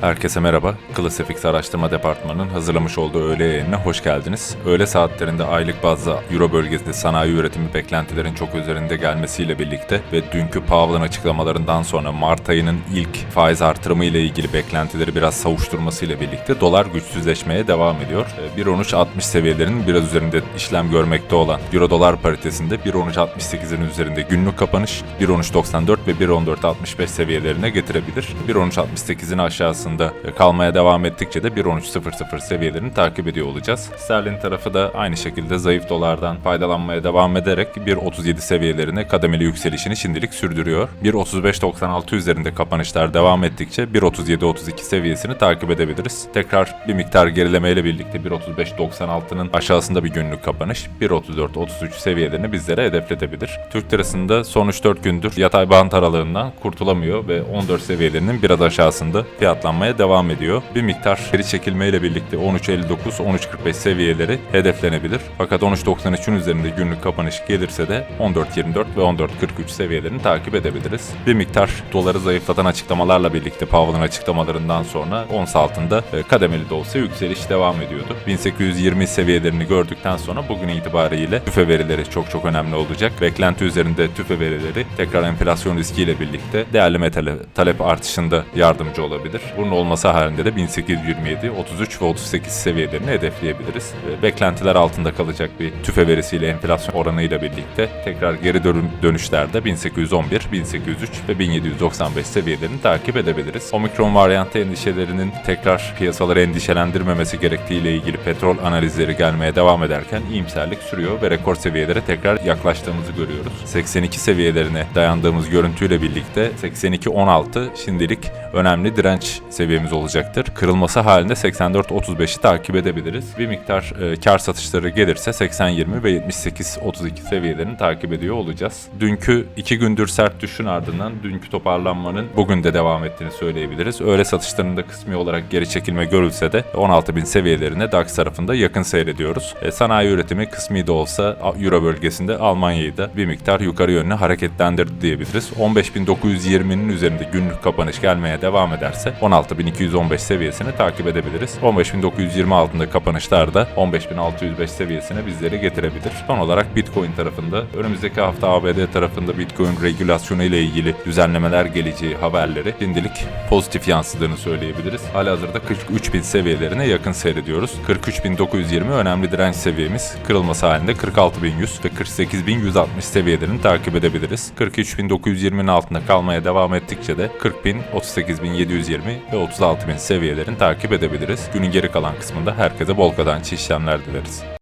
Herkese merhaba. Klasifix Araştırma Departmanı'nın hazırlamış olduğu öğle yayınına hoş geldiniz. Öğle saatlerinde aylık bazda Euro bölgesinde sanayi üretimi beklentilerin çok üzerinde gelmesiyle birlikte ve dünkü Powell'ın açıklamalarından sonra Mart ayının ilk faiz artırımı ile ilgili beklentileri biraz savuşturmasıyla birlikte dolar güçsüzleşmeye devam ediyor. Ee, 1.13.60 seviyelerinin biraz üzerinde işlem görmekte olan Euro dolar paritesinde 1.13.68'in üzerinde günlük kapanış 1.13.94 ve 1.14.65 seviyelerine getirebilir. 1.13.68'in aşağısında kalmaya devam ettikçe de 1.13.00 seviyelerini takip ediyor olacağız. Sterlin tarafı da aynı şekilde zayıf dolardan faydalanmaya devam ederek 1.37 seviyelerine kademeli yükselişini şimdilik sürdürüyor. 1.35.96 üzerinde kapanışlar devam ettikçe 1.37.32 seviyesini takip edebiliriz. Tekrar bir miktar gerilemeyle birlikte 1.35.96'nın aşağısında bir günlük kapanış 1.34.33 seviyelerini bizlere hedefletebilir. Türk lirasında son 3-4 gündür yatay bant aralığından kurtulamıyor ve 14 seviyelerinin biraz aşağısında fiyatlanmaya devam ediyor. Bir miktar geri çekilmeyle birlikte 13.59-13.45 seviyeleri hedeflenebilir. Fakat 13.93'ün üzerinde günlük kapanış gelirse de 14.24 ve 14.43 seviyelerini takip edebiliriz. Bir miktar doları zayıflatan açıklamalarla birlikte Powell'ın açıklamalarından sonra ons altında e, kademeli de olsa yükseliş devam ediyordu. 1820 seviyelerini gördükten sonra bugün itibariyle tüfe verileri çok çok önemli olacak. Beklenti üzerinde tüfe verileri tekrar enflasyon riskiyle birlikte değerli metale talep artışında yardımcı olabilir. Bunun olması halinde de 1827, 33 ve 38 seviyelerini hedefleyebiliriz. E, Beklentiler altında kalacak bir tüfe verisiyle enflasyon oranıyla birlikte tekrar geri dönüşlerde 1811, 1803 ve 1795 seviyelerini takip edebiliriz. Omikron varyantı endişelerinin tekrar piyasaları endişelendirmemesi gerektiği ile ilgili petrol analizleri gelmeye devam ederken iyimserlik sürüyor ve rekor seviyelere tekrar yaklaştığımızı görüyoruz. 82 seviyelerine dayandığımız görüntüyle birlikte 82-16 şimdilik önemli direnç seviyemiz olacaktır. Kırılması halinde 84-35'i takip edebiliriz. Bir miktar e, kar satışları gelirse 80-20 ve 78-32 seviyelerini takip ediyor olacağız. Dünkü iki gündür sert düşün ardından dünkü toparlanmanın bugün de devam ettiğini söyleyebiliriz. Öğle satışlarında kısmi olarak geri çekilme görülse de 16.000 seviyelerine DAX tarafında yakın seyrediyoruz. E, sanayi üretimi kısmi de olsa Euro bölgesinde Almanya'yı da bir miktar yukarı yönlü hareketlendirdi diyebiliriz. 15.920'nin üzerinde günlük kapanış gelmeye devam ederse 16.215 seviyesini takip edebiliriz. 15.920 altında kapanışlar da 15.605 seviyesine bizleri getirebilir. Son olarak Bitcoin tarafında önümüzdeki hafta ABD tarafında Bitcoin regülasyonu ile ilgili düzenlemeler geleceği haberleri şimdilik pozitif yansıdığını söyleyebiliriz. Halihazırda 43.000 seviyelerine yakın seyrediyoruz. 43.920 önemli direnç seviyemiz. Kırılması halinde 46.100 ve 48.160 seviyelerini takip edebiliriz. 43.920'nin altında kalmaya devam ettikçe de 40.000, 38.720 ve 36.000 seviyelerini takip edebiliriz. Günün geri kalan kısmında herkese bol kazançlı işlemler dileriz.